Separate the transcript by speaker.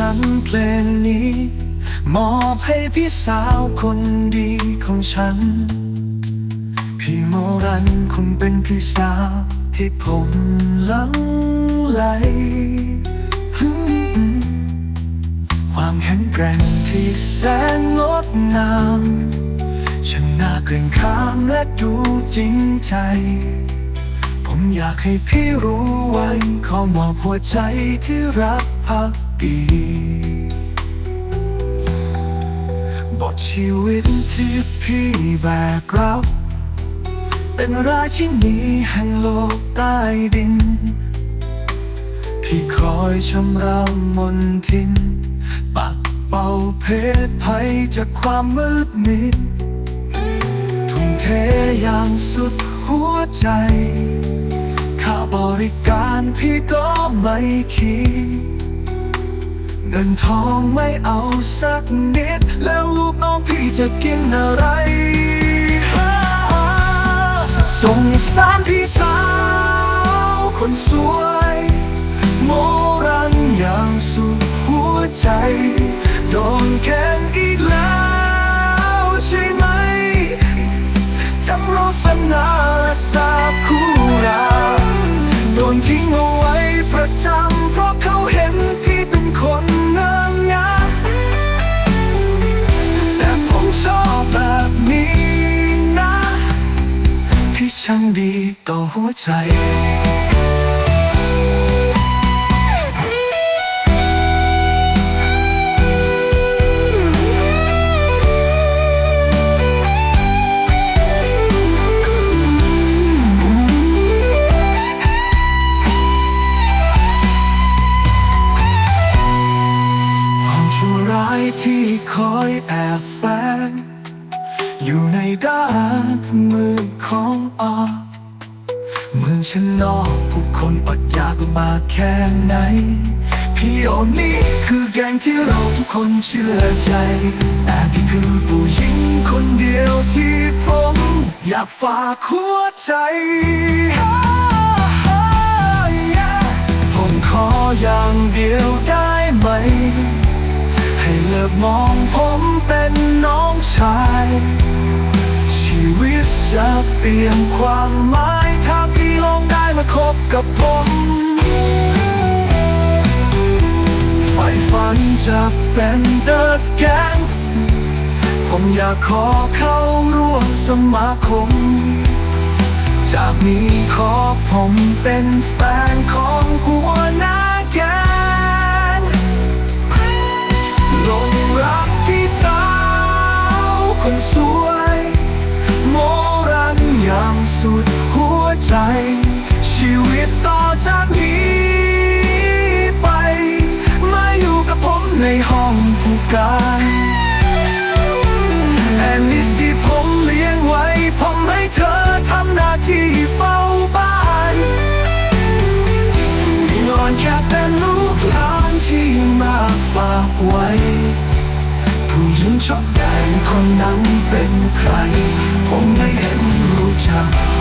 Speaker 1: ฉันเพลงนี้ มอบให้พี่สาวคนดีของฉัน พี่โมรันคงเป็นพี่สาวที่ผมหลังไหล ความแข็งแกร่งที่แสนงดงามช่างน่าเกรงขามและดูจริงใจ ผมอยากให้พี่รู้ไว้ขอมอบหัวใจที่รักพัก ดีบทชีวิตที่พี่แบกรับ เป็นราชินีแห่งโลกใต้ดิน พี่คอยชำระมนทิน ปัดเป่าเพศภัยจากความมืดมิด ทุ่มเทอย่างสุดหัวใจ ค่าบริการพี่ก็ไม่คิด เงินทองไม่เอาสักนิด แล้วลูกน้องพี่จะกินอะไรสงสารพี่สาว คนสวย โมรันอย่างสุดหัวใจ โดนแค้นอีกแล้วใช่ไหมจำเราสนาสาบคู่รักโดนทิ้งเอาไว้ประเพราะเขา ต่อหัวใจชั่วร้ายที่คอยแอบแฝงอยู่ในด้านมือของอาเมือ ฉันนอกผู้คนอดอยากมาแค่ไหน พี่โอนี่คือแกงที่เราทุกคนเชื่อใจ แต่พี่คือผู้หญิงคนเดียวที่ผม อยากฝากหัวใจผมขออย่างเดียวได้ไหม ให้เลิกมองผมเป็นน้องชาย ชีวิตจะเปลี่ยนความหมาย คบกับผมไฟฝันจะเป็นเดอะแกงผมอยากขอเข้าร่วมสมาคม จากนี้ขอผมเป็นแฟนของหัวหน้าแกงลงรักพี่สาวคนสวย ฝากไว้ ผู้หญิงชอบแดงคนนั้นเป็นใคร ผมไม่เห็นรู้จัก